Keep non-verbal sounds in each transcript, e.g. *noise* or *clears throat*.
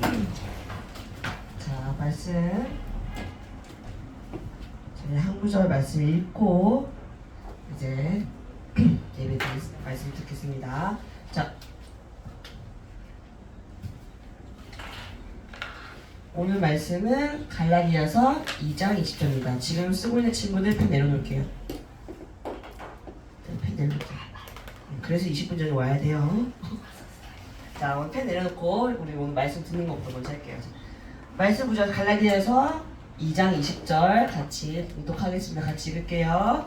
자, 말씀. 저희 한 구절 말씀 읽고 이제 *clears throat* 예배 드리 말씀 듣겠습니다. 자, 오늘 말씀은 갈라디아서 2장 20절입니다. 지금 쓰고 있는 친구들 펜 내려놓을게요. 네, 펜 내려놓을게요. 음, 그래서 20분 전에 와야 돼요. *laughs* 자, 오늘 펜 내려놓고 우리 오늘 말씀 듣는 것부터 먼저 할게요. 말씀 구절 갈라디아서 2장 20절 같이 봉독하겠습니다. 같이 읽을게요.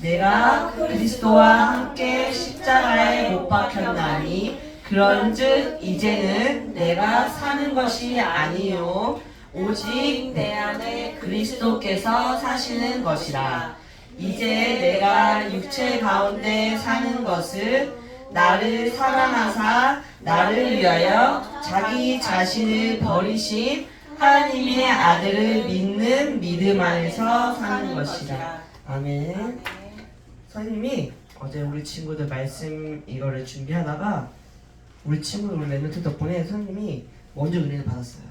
내가 그리스도와 함께 십자가에 못 박혔나니 그런즉 이제는 내가 사는 것이 아니요 오직 내 안에 그리스도께서 사시는 것이라 이제 내가 육체 가운데 사는 것은 나를 사랑하사 나를 위하여 자기 자신을 버리신 하나님의 아들을 믿는 믿음 안에서 사는 것이라 아멘 선생님이 어제 우리 친구들 말씀 이거를 준비하다가 우리 친구들 우리 랩노트 덕분에 선생님이 먼저 은혜를 받았어요.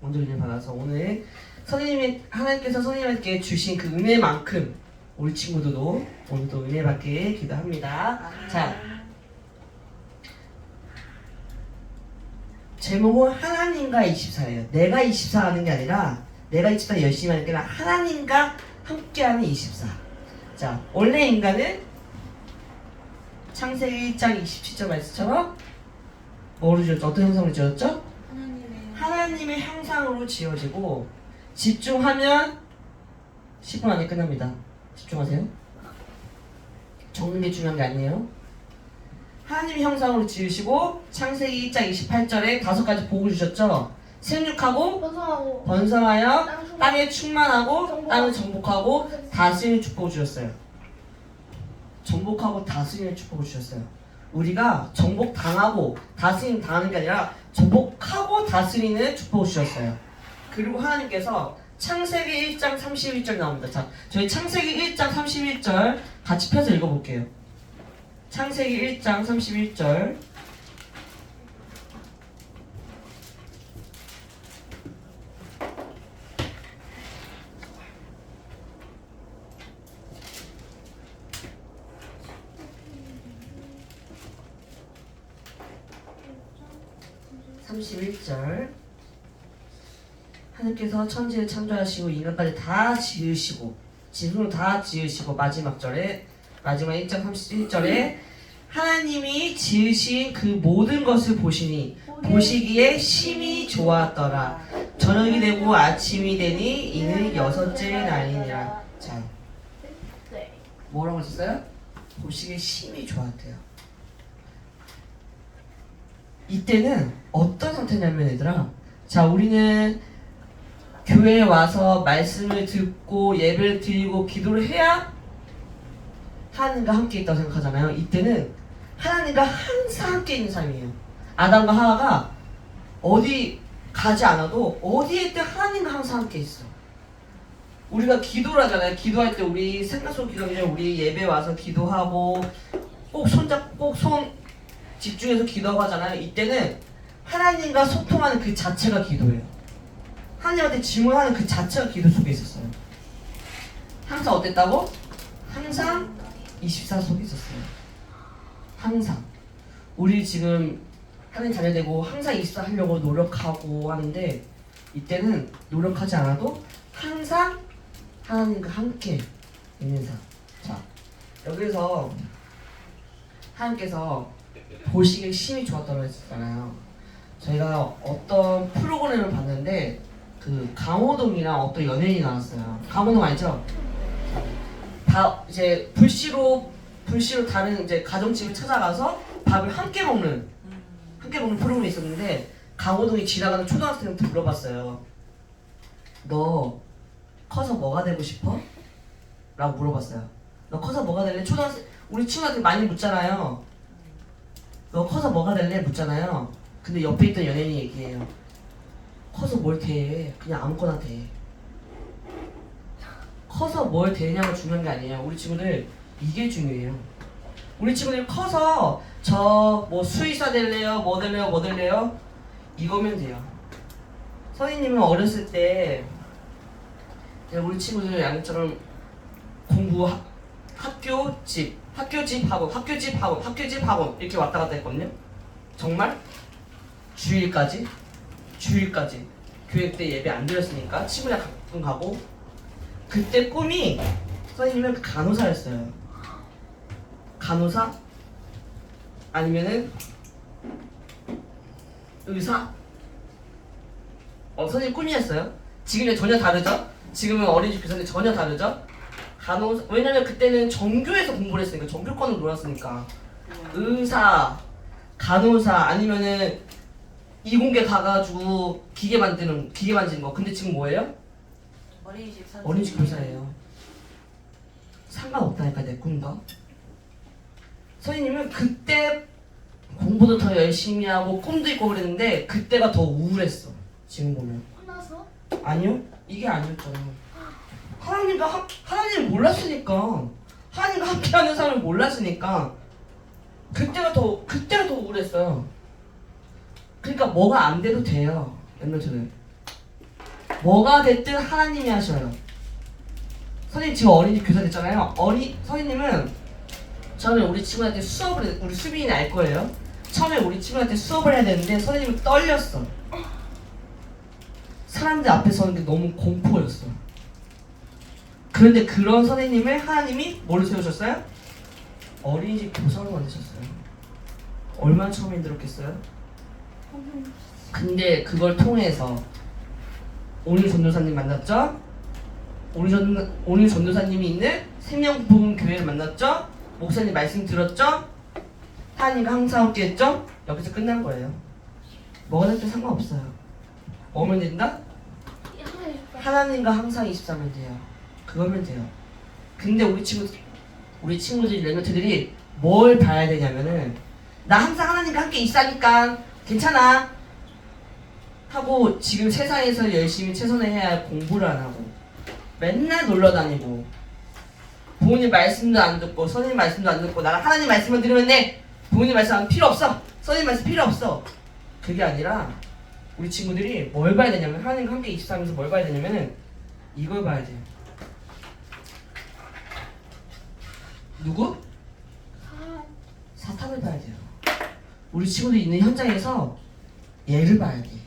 먼저 은혜를 받아서 오늘 선생님이 하나님께서 선생님께 주신 그 은혜만큼 우리 친구들도 오늘도 은혜 받게 기도합니다. 자, 제목은 하나님과 24예요. 내가 24 하는 게 아니라 내가 24 열심히 하는 게 아니라 하나님과 함께하는 24. 자, 원래 인간은 창세기 1장 27절 말씀처럼 뭐로 지었죠? 어떤 형상으로 지었죠? 하나님의 하나님의 형상으로 지어지고 집중하면 10분 안에 끝납니다. 집중하세요. 적는 게 중요한 게 아니에요. 하나님의 형상으로 지으시고 창세기 1장 28절에 다섯 가지 복을 주셨죠. 생육하고 번성하고 번성하여 땅 땅에 충만하고 정복. 땅을 정복하고 다스리는 축복을 주셨어요. 정복하고 다스리는 축복을 주셨어요. 우리가 정복 당하고 다스림 당하는 게 아니라 정복하고 다스리는 축복을 주셨어요. 그리고 하나님께서 창세기 1장 31절 나옵니다. 자, 저희 창세기 1장 31절 같이 펴서 읽어볼게요. 창세기 1장 31절. 삼십일 절 하나님께서 천지를 창조하시고 인간까지 다 지으시고 지금으로 다 지으시고 마지막 절에 마지막 1장 31절에 하나님이 지으신 그 모든 것을 보시니 보시기에 심히 좋았더라 저녁이 되고 아침이 되니 이는 여섯째 날이니라 자 네. 뭐라고 했어요? 보시기에 심히 좋았대요. 이때는 어떤 상태냐면 얘들아 자 우리는 교회에 와서 말씀을 듣고 예배를 드리고 기도를 해야 하나님과 함께 있다고 생각하잖아요. 이때는 하나님과 항상 함께 있는 삶이에요. 아담과 하와가 어디 가지 않아도 어디에 있든 하나님과 항상 함께 있어. 우리가 기도를 하잖아요. 기도할 때 우리 생각 속 기도하기 전에 우리 예배 와서 기도하고 꼭 손잡 꼭손 집중해서 기도하고 하잖아요. 이때는 하나님과 소통하는 그 자체가 기도예요. 하나님한테 질문하는 그 자체가 기도 속에 있었어요. 항상 어땠다고? 항상 24 속에 있었어요. 항상. 우리 지금 하나님 자녀 되고 항상 24 하려고 노력하고 하는데 이때는 노력하지 않아도 항상 하나님과 함께 있는 삶. 자, 여기서 하나님께서 보시기에 심히 좋았다고 했잖아요. 저희가 어떤 프로그램을 봤는데 그 강호동이랑 어떤 연예인이 나왔어요. 강호동 알죠? 다 이제 불시로 불시로 다른 이제 가정집을 찾아가서 밥을 함께 먹는 함께 먹는 프로그램이 있었는데 강호동이 지나가는 초등학생한테 물어봤어요. 너 커서 뭐가 되고 싶어? 라고 물어봤어요. 너 커서 뭐가 될래? 초등학생 우리 친구한테 많이 묻잖아요. 너 커서 뭐가 될래? 묻잖아요. 근데 옆에 있던 연예인이 얘기해요. 커서 뭘 돼? 그냥 아무거나 돼. 커서 뭘 되냐가 중요한 게 아니에요. 우리 친구들 이게 중요해요. 우리 친구들 커서 저 뭐 수의사 될래요? 뭐 될래요? 뭐 될래요? 이거면 돼요. 선생님은 어렸을 때 우리 친구들 양처럼 공부 하- 학교 집 학교 집 학원 학교 집 학원 학교 집 학원 이렇게 왔다 갔다 했거든요. 정말 주일까지 주일까지 교회 때 예배 안 드렸으니까 친구랑 가끔 가고 그때 꿈이 선생님은 간호사였어요. 간호사 아니면은 의사 어 선생님 꿈이었어요. 지금은 전혀 다르죠. 지금은 어린이집 교사인데 전혀 다르죠. 간호사 왜냐면 그때는 전교에서 공부를 했으니까 전교권을 놀았으니까 의사 간호사 아니면은 이공계 가가지고 기계 만드는 기계 만지는 거 근데 지금 뭐예요? 어린이집 선 어린이집 교사예요. 상관없다니까 내 꿈과. 선생님은 그때 공부도 더 열심히 하고 꿈도 있고 그랬는데 그때가 더 우울했어. 지금 보면. 혼나서? 아니요? 이게 아니었잖아. 하나님과 함, 하나님을 몰랐으니까 하나님과 함께하는 사람을 몰랐으니까 그때가 더 그때가 더 우울했어요. 그러니까 뭐가 안 돼도 돼요. 엠너트는 뭐가 됐든 하나님이 하셔요. 선생님 지금 어린이 교사 됐잖아요. 어리 선생님은 처음에 우리 친구한테 수업을 해- 우리 수빈이는 알 거예요. 처음에 우리 친구한테 수업을 해야 되는데 선생님이 떨렸어. 사람들 앞에 서는 게 너무 공포였어. 그런데 그런 선생님을 하나님이 뭐로 세우셨어요? 어린이집 교사로 만드셨어요. 얼마나 처음 힘들었겠어요? 근데 그걸 통해서 오늘 전도사님 만났죠? 오늘 전 오늘 전도사님이 있는 생명복음 교회를 만났죠? 목사님 말씀 들었죠? 하나님과 항상 함께했죠? 여기서 끝난 거예요. 뭐가 됐든 상관없어요. 뭐면 된다? 하나님과 항상 23면 돼요. 그거면 돼요. 근데 우리 친구 우리 친구들이 레노트들이 뭘 봐야 되냐면은 나 항상 하나님과 함께 있사니까 괜찮아 하고 지금 세상에서 열심히 최선을 해야 할 공부를 안 하고 맨날 놀러 다니고 부모님 말씀도 안 듣고 선생님 말씀도 안 듣고 나랑 하나님 말씀만 들으면 돼. 부모님 말씀 필요 없어. 선생님 말씀 필요 없어. 그게 아니라 우리 친구들이 뭘 봐야 되냐면 하나님과 함께 23에서 뭘 봐야 되냐면은 이걸 봐야 돼요. 누구? 사탄을 봐야 돼요. 우리 친구들 있는 현장에서 얘를 봐야 돼 얘.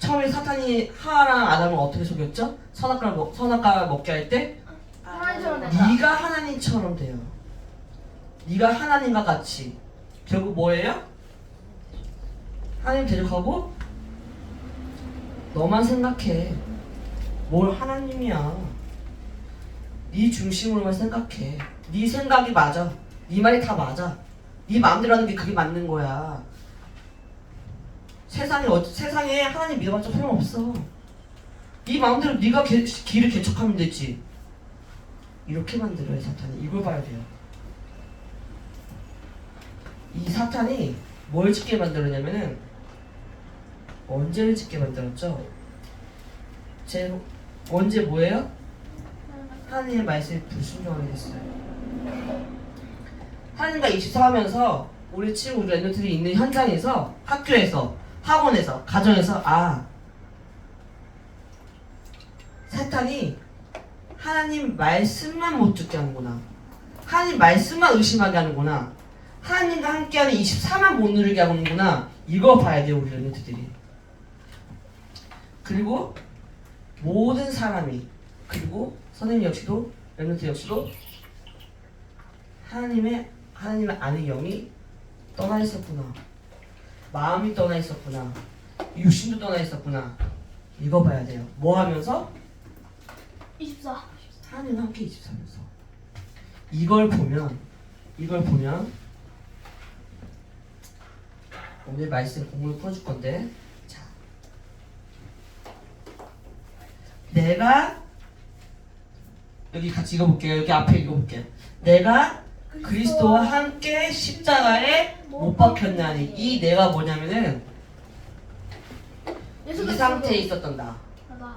처음에 사탄이 하와랑 아담을 어떻게 속였죠? 선악과를, 먹, 선악과 먹게 할 때 하나님처럼 된다. 네가 하나님처럼 돼요. 네가 하나님과 같이 결국 뭐예요? 하나님 대적하고 너만 생각해. 뭘 하나님이야. 네 중심으로만 생각해. 네 생각이 맞아. 네 말이 다 맞아. 네 마음대로 하는 게 그게 맞는 거야. 세상에 어, 세상에 하나님 믿어봤자 소용없어. 네 마음대로 네가 개, 길을 개척하면 되지. 이렇게 만들어요 사탄이 이걸 봐야 돼요 이 사탄이 뭘 짓게 만들었냐면은 언제를 짓게 만들었죠 제 언제 뭐예요? 하나님의 말씀에 불순종하게 됐어요 하나님과 24하면서 우리 친구 우리 랩런트들이 있는 현장에서 학교에서 학원에서 가정에서 아 사탄이 하나님 말씀만 못 듣게 하는구나. 하나님 말씀만 의심하게 하는구나. 하나님과 함께하는 24만 못 누리게 하는구나. 이거 봐야 돼요, 우리 랩런트들이. 그리고 모든 사람이 그리고 선생님 역시도 랩런트 역시도 하나님의 하나님의 안의 영이 떠나 있었구나. 마음이 떠나 있었구나. 육신도 떠나 있었구나. 이거 봐야 돼요. 뭐 하면서? 24. 하나님 함께 23에서 이걸 보면 이걸 보면 오늘 말씀 공부를 풀어줄 건데 자 내가 여기 같이 읽어볼게요 여기 앞에 읽어볼게요 내가 그리스도와 함께 십자가에 못 박혔나니 이 내가 뭐냐면은 이 상태에 있었던 나 나.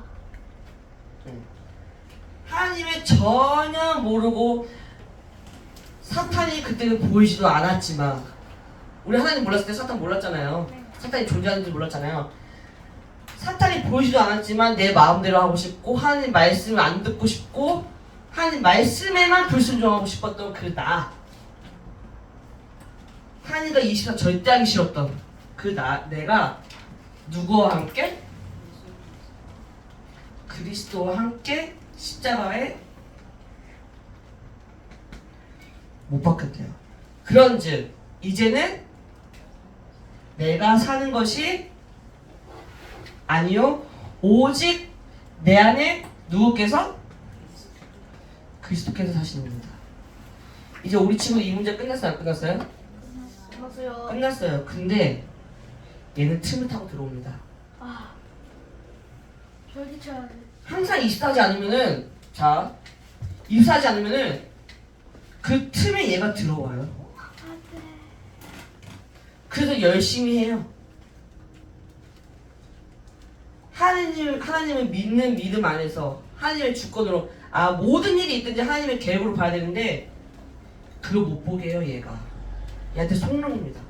하나님을 전혀 모르고 사탄이 그때는 보이지도 않았지만 우리 하나님 몰랐을 때 사탄 몰랐잖아요. 네. 사탄이 존재하는지 몰랐잖아요. 사탄이 보이지도 않았지만 내 마음대로 하고 싶고 하나님 말씀을 안 듣고 싶고 하나님 말씀에만 불순종하고 싶었던 그 나. 하나님과 24 절대 하기 싫었던 그 나, 내가 누구와 함께? 그리스도와 함께 십자가에 못 박혔대요. 그런즉 이제는 내가 사는 것이 아니요 오직 내 안에 누구께서 그리스도께서 사시는 겁니다. 이제 우리 친구 이 문제 끝났어요? 안 끝났어요? 맞아요. 끝났어요. 근데 얘는 틈을 타고 들어옵니다. 아. 절기쳐야 돼. 항상 24하지 않으면은 자 24하지 않으면은 그 틈에 얘가 들어와요. 그래서 열심히 해요. 하나님 하나님을 믿는 믿음 안에서 하나님의 주권으로 아 모든 일이 있든지 하나님의 계획으로 봐야 되는데 그걸 못 보게 해요 얘가 얘한테 속는 겁니다.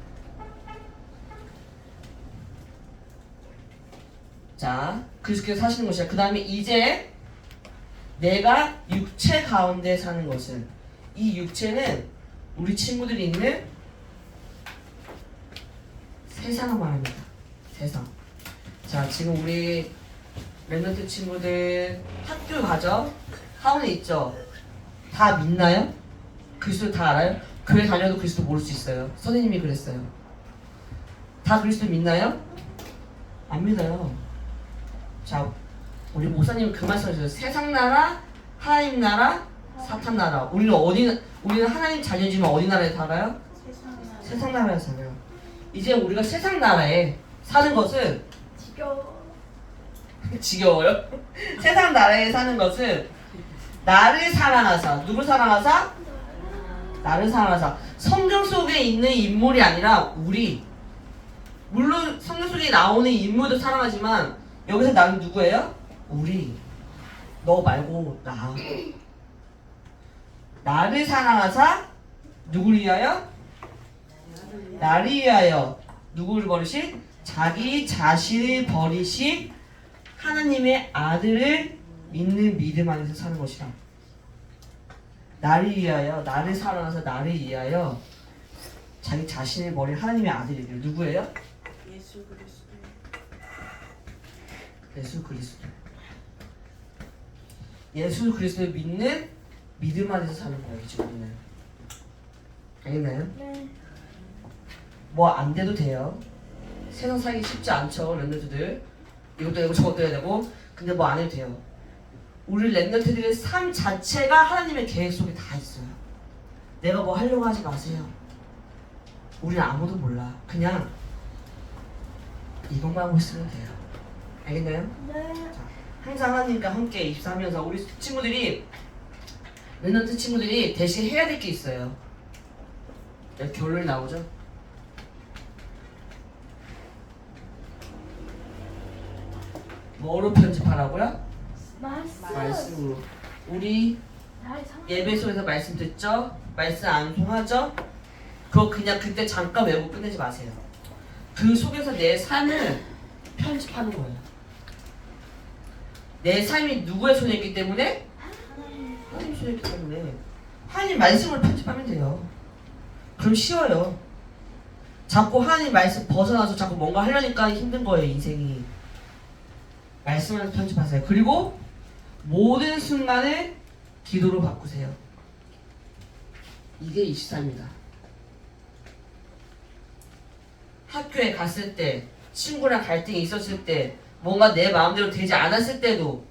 자 그리스도께서 사시는 것이야. 그 다음에 이제 내가 육체 가운데 사는 것은 이 육체는 우리 친구들이 있는 세상을 말합니다. 세상. 자, 지금 우리 랩런트 친구들 학교 가죠? 학원에 있죠? 다 믿나요? 그리스도 다 알아요? 교회 다녀도 그리스도 모를 수 있어요. 선생님이 그랬어요. 다 그리스도 믿나요? 안 믿어요. 자, 우리 목사님 그 말씀하셨어요. 세상 나라, 하나님 나라, 사탄 나라. 우리는 어디, 우리는 하나님 자녀지만 어디 나라에 살아요? 세상 나라에 살아요. 이제 우리가 세상 나라에 사는 것은 지겨워. *laughs* 지겨워요? 세상 나라에 사는 것은 나를 사랑하사 누굴 사랑하사? 나를 사랑하사 성경 속에 있는 인물이 아니라 우리 물론 성경 속에 나오는 인물도 사랑하지만 여기서 나는 누구예요? 우리 너 말고 나 나를 사랑하사 누굴 위하여? 나를 위하여 누구를 버리시? 자기 자신을 버리시 하나님의 아들을 믿는 믿음 안에서 사는 것이라. 나를 위하여 나를 사랑해서 나를 위하여 자기 자신을 버린 하나님의 아들이래요. 누구예요? 예수 그리스도 예수 그리스도. 예수 그리스도를 믿는 믿음 안에서 사는 거예요. 지금 우리는. 알겠나요? 네. 뭐 안 돼도 돼요. 세상 살기 쉽지 않죠, 랩런트들. 이것도 되고 저것도 해야 되고. 근데 뭐 안 해도 돼요. 우리 랩런트들의 삶 자체가 하나님의 계획 속에 다 있어요. 내가 뭐 하려고 하지 마세요. 우리는 아무도 몰라. 그냥 이것만 하고 있으면 돼요. 알겠나요? 네. 항상 하나님과 함께 입사하면서 우리 친구들이 랩런트 친구들이 대신 해야 될 게 있어요. 결론이 나오죠? 뭐로 편집하라고요? 말씀. 말씀으로. 우리. 예배소에서 말씀 듣죠? 말씀 안 통하죠? 그거 그냥 그때 잠깐 외우고 끝내지 마세요. 그 속에서 내 삶을 편집하는 거예요. 내 삶이 누구의 손에 있기 때문에? 하나님 손에 있기 때문에 하나님 말씀을 편집하면 돼요. 그럼 쉬워요. 자꾸 하나님 말씀 벗어나서 자꾸 뭔가 하려니까 힘든 거예요, 인생이. 말씀을 편집하세요. 그리고 모든 순간을 기도로 바꾸세요. 이게 24입니다. 학교에 갔을 때, 친구랑 갈등이 있었을 때, 뭔가 내 마음대로 되지 않았을 때도,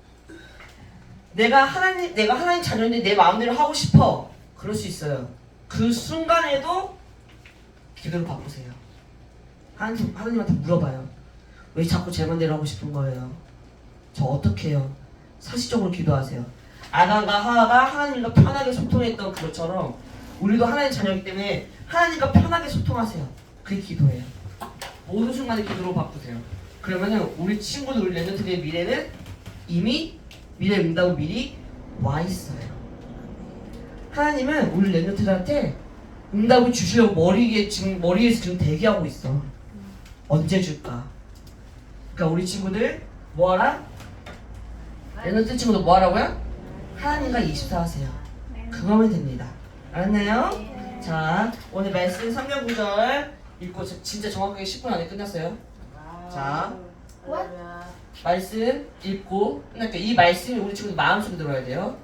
내가 하나님, 내가 하나님 자녀인데 내 마음대로 하고 싶어. 그럴 수 있어요. 그 순간에도 기도를 바꾸세요. 하나님, 하나님한테 물어봐요. 왜 자꾸 제 맘대로 하고 싶은 거예요? 저 어떻게 해요? 사실적으로 기도하세요. 아담과 하와가 하나님과 편하게 소통했던 그것처럼 우리도 하나님 자녀이기 때문에 하나님과 편하게 소통하세요. 그게 기도예요. 모든 순간에 기도로 바꾸세요. 그러면은 우리 친구들 우리 랩런트들의 미래는 이미 미래 응답은 미리 와 있어요. 하나님은 우리 랩런트들한테 응답을 주시려고 머리에 지금 머리에서 지금 대기하고 있어. 언제 줄까? 그러니까 우리 친구들 뭐하라? 에너지 친구도 뭐 하라고요? 하나님과 24 하세요. 그거면 됩니다. 알았나요? 자, 오늘 말씀 3년 9절 읽고 저- 진짜 정확하게 10분 안에 끝났어요. 자, 말씀 읽고 끝날게요. 이 말씀이 우리 친구들 마음속에 들어야 돼요.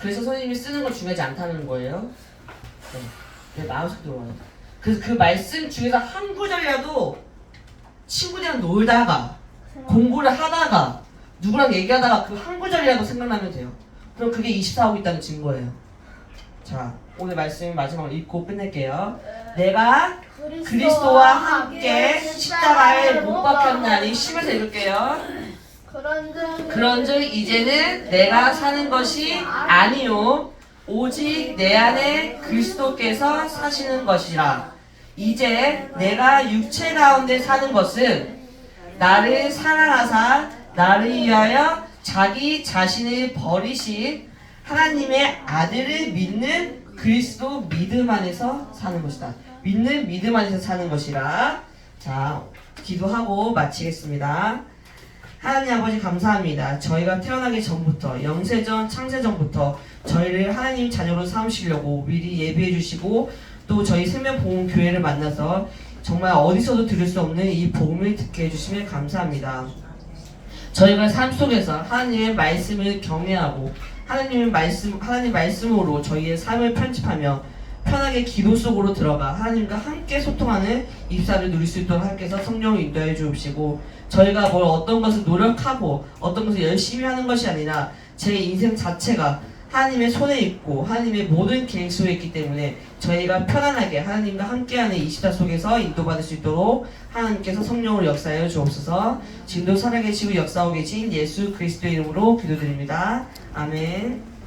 그래서 선생님이 쓰는 건 중요하지 않다는 거예요. 네, 내 마음속에 들어와요. 그래서 그 말씀 중에서 한 구절이라도 친구들이랑 놀다가 공부를 하다가 누구랑 얘기하다가 그 한 구절이라도 생각나면 돼요. 그럼 그게 24 하고 있다는 증거예요. 자, 오늘 말씀 마지막으로 읽고 끝낼게요. 내가 그리스도와 함께 십자가에 못 박혔나니 10에서 읽을게요. 그런즉 이제는 내가 사는 것이 아니요 오직 내 안에 그리스도께서 사시는 것이라 이제 내가 육체 가운데 사는 것은 나를 사랑하사 나를 위하여 자기 자신을 버리신 하나님의 아들을 믿는 그리스도 믿음 안에서 사는 것이다. 믿는 믿음 안에서 사는 것이라. 자, 기도하고 마치겠습니다. 하나님 아버지 감사합니다. 저희가 태어나기 전부터 영세전 창세전부터 저희를 하나님 자녀로 삼으시려고 미리 예비해 주시고 또 저희 생명보험 교회를 만나서 정말 어디서도 들을 수 없는 이 복음을 듣게 해주시면 감사합니다. 저희가 삶 속에서 하나님의 말씀을 경외하고 하나님의 말씀 하나님 말씀으로 저희의 삶을 편집하며 편하게 기도 속으로 들어가 하나님과 함께 소통하는 입사를 누릴 수 있도록 하께서 성령을 인도해 주옵시고 저희가 뭘 어떤 것을 노력하고 어떤 것을 열심히 하는 것이 아니라 제 인생 자체가 하나님의 손에 있고 하나님의 모든 계획 속에 있기 때문에 저희가 편안하게 하나님과 함께하는 24 속에서 인도받을 수 있도록 하나님께서 성령으로 역사하여 주옵소서 지금도 살아계시고 역사하고 계신 예수 그리스도의 이름으로 기도드립니다. 아멘